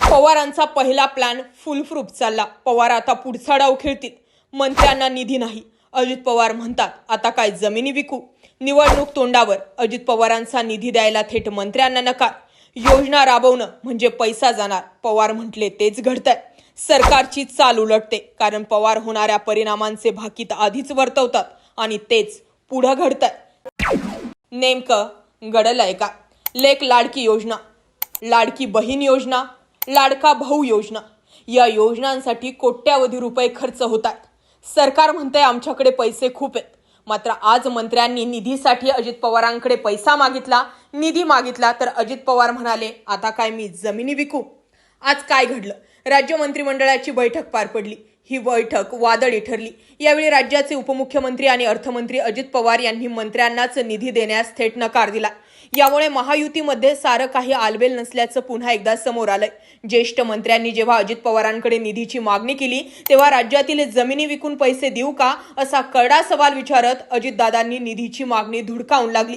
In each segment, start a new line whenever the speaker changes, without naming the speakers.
पवारांचा पहिला plan foolproof चालला. पवार आता पुढचा डाव खेळतील. मंत्र्यांना निधी नाही. अजित पवार म्हणतात आता काय जमिनी विकू? निवडणूक तोंडावर. अजित पवारांचा निधी द्यायला थेट मंत्र्यांना नकार. योजना राबवणं म्हणजे पैसा जाणार. पवार म्हटले तेच घडतंय. सरकारची चाल उलटते. कारण पवार होणाऱ्या परिणामांचे भाकीत आधीच वर्तवतात आणि तेच पुढं घडतंय. नेमकं घडलंय का? लेक लाडकी योजना. लाडकी बहीण योजना. लाडका भाऊ योजना. या योजनांसाठी कोट्यावधी रुपये खर्च होतात सरकार म्हणतंय आमच्याकडे पैसे खूप आहेत. मात्र आज मंत्र्यांनी निधीसाठी अजित पवारांकडे पैसा मागितला निधी मागितला तर अजित पवार म्हणाले आता काय मी जमिनी विकू? आज काय घडलं? राज्य मंत्रिमंडळाची बैठक पार पडली. ही बैठक वादळी ठरली. यावेळी राज्याचे उपमुख्यमंत्री आणि अर्थमंत्री अजित पवार यांनी मंत्र्यांनाच निधी देण्यास थेट नकार दिला. यामुळे महायुतीमध्ये सारं काही आलबेल नसल्याचं पुन्हा एकदा समोर आलंय. ज्येष्ठ मंत्र्यांनी जेव्हा अजित पवारांकडे निधीची मागणी केली तेव्हा राज्यातील जमिनी विकून पैसे देऊ का असा करडा सवाल विचारत अजितदादांनी निधीची मागणी धुडकावून लागली.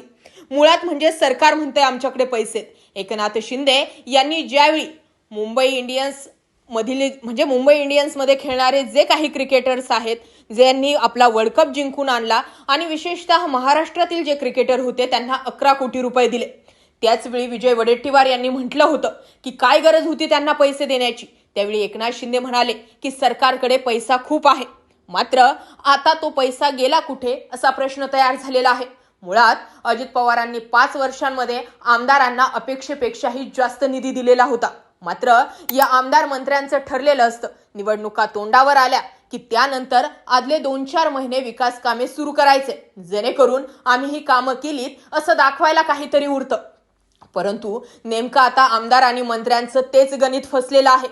मुळात म्हणजे सरकार म्हणतंय आमच्याकडे पैसे. एकनाथ शिंदे यांनी ज्यावेळी मुंबई इंडियन्स मधील म्हणजे मुंबई इंडियन्समध्ये खेळणारे जे काही क्रिकेटर्स आहेत ज्यांनी आपला वर्ल्ड कप जिंकून आणला आणि विशेषतः महाराष्ट्रातील जे क्रिकेटर होते त्यांना अकरा कोटी रुपये दिले. त्याचवेळी विजय वडेट्टीवार यांनी म्हटलं होतं की काय गरज होती त्यांना पैसे देण्याची? त्यावेळी एकनाथ शिंदे म्हणाले की सरकारकडे पैसा खूप आहे. मात्र आता तो पैसा गेला कुठे असा प्रश्न तयार झालेला आहे. मुळात अजित पवारांनी पाच वर्षांमध्ये आमदारांना अपेक्षेपेक्षाही जास्त निधी दिलेला होता. मात्र या आमदार मंत्र्यांचं ठरलेलं असतं. निवडणुका तोंडावर आल्या की त्यानंतर आदले दोन चार महिने विकास कामे सुरू करायचे. जेणेकरून आम्ही ही कामं केलीत असं दाखवायला काहीतरी उरतं. परंतु नेमकं आता आमदार आणि मंत्र्यांचं तेच गणित फसलेलं आहे.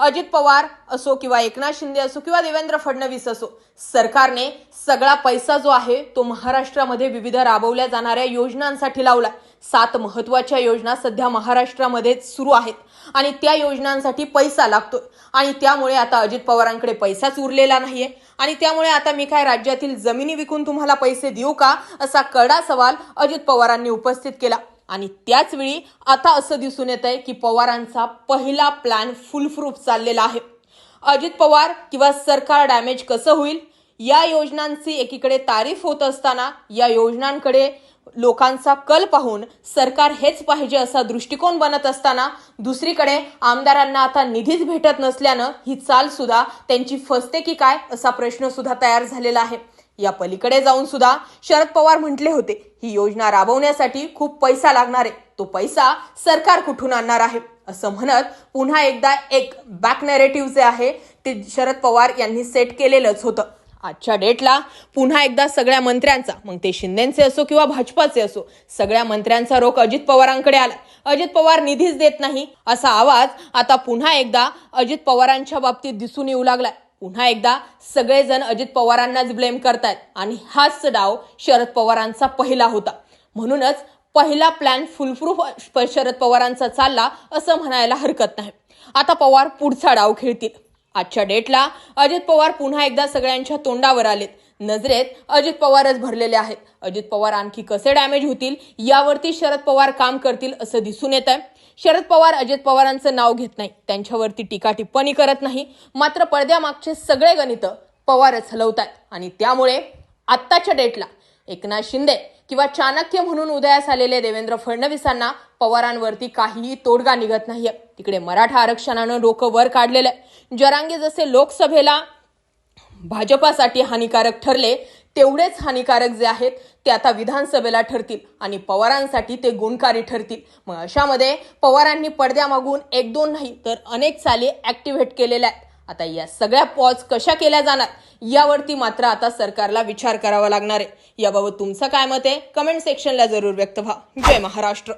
अजित पवार असो किंवा एकनाथ शिंदे असो किंवा देवेंद्र फडणवीस असो सरकारने सगळा पैसा जो आहे तो महाराष्ट्रामध्ये विविध राबवल्या जाणाऱ्या योजनांसाठी लावला सात महत्त्वाच्या योजना सध्या महाराष्ट्रामध्ये सुरू आहेत. आणि त्या योजनांसाठी पैसा लागतोय. आणि त्यामुळे आता अजित पवारांकडे पैसाच उरलेला नाहीये. आणि त्यामुळे आता मी काय राज्यातील जमिनी विकून तुम्हाला पैसे देऊ का? असा कडा सवाल अजित पवारांनी उपस्थित केला. आणि त्याच वेळी आता असं दिसून येत आहे की पवारांचा पहिला प्लॅन फुलप्रूफ चाललेला आहे. अजित पवार किंवा सरकार डॅमेज कसं होईल? या योजनांची एकीकडे तारीफ होत असताना या योजनांकडे लोकांचा कल पाहून सरकार हेच पाहिजे असा दृष्टिकोन बनत असताना दुसरीकडे आमदारांना आता निधीच भेटत नसल्यानं ही चाल सुद्धा त्यांची फसते की काय असा प्रश्न सुद्धा तयार झालेला आहे. या पलीकडे जाऊन सुद्धा शरद पवार म्हटले होते ही योजना राबवण्यासाठी खूप पैसा लागणार आहे. तो पैसा सरकार कुठून आणणार आहे? असं म्हणत पुन्हा एकदा एक बॅक नॅरेटिव्ह जे आहे ते शरद पवार यांनी सेट केलेलंच होतं. आजच्या डेटला पुन्हा एकदा सगळ्या मंत्र्यांचा मग ते शिंदेचे असो किंवा भाजपाचे असो सगळ्या मंत्र्यांचा रोख अजित पवारांकडे आला. अजित पवार निधीच देत नाही असा आवाज आता पुन्हा एकदा अजित पवारांच्या बाबतीत दिसून येऊ लागलाय. पुन्हा एकदा सगळेजण अजित पवारांनाच ब्लेम करतायत आणि हाच डाव शरद पवारांचा पहिला होता. म्हणूनच पहिला प्लॅन फुलप्रूफ शरद पवारांचा चालला असं म्हणायला हरकत नाही. आता पवार पुढचा डाव खेळतील. आजच्या डेटला अजित पवार पुन्हा एकदा सगळ्यांच्या तोंडावर आलेत. नजरेत अजित पवारच भरलेले आहेत. अजित पवार आणखी कसे डॅमेज होतील? यावरती शरद पवार काम करतील असं दिसून येत आहे शरद पवार अजित पवारांचं नाव घेत नाही. त्यांच्यावरती टीका टिप्पणी करत नाही. मात्र पडद्यामागचे सगळे गणित पवारच हलवतात आणि त्यामुळे आत्ताच्या डेटला एकनाथ शिंदे किंवा चाणक्य म्हणून उदयास आलेले देवेंद्र फडणवीसांना पवारांवरती काहीही तोडगा निघत नाहीये. तिकडे मराठा आरक्षणानं डोकं वर काढलेलं आहे. जरांगे जसे लोकसभेला भाजपासाठी हानिकारक ठरले तेवढेच हानिकारक जे आहेत ते आता विधानसभेला ठरतील आणि पवारांसाठी ते गुणकारी ठरतील. मग अशामध्ये पवारांनी पडद्यामागून एक दोन नाही तर अनेक चाली ॲक्टिव्हेट केलेल्या आहेत. आता या सगळ्या पॉज कशा केल्या जाणार यावरती मात्र आता सरकारला विचार करावा लागणार आहे. याबाबत तुमचं काय मत आहे? कमेंट सेक्शनला जरूर व्यक्त व्हा. जय महाराष्ट्र.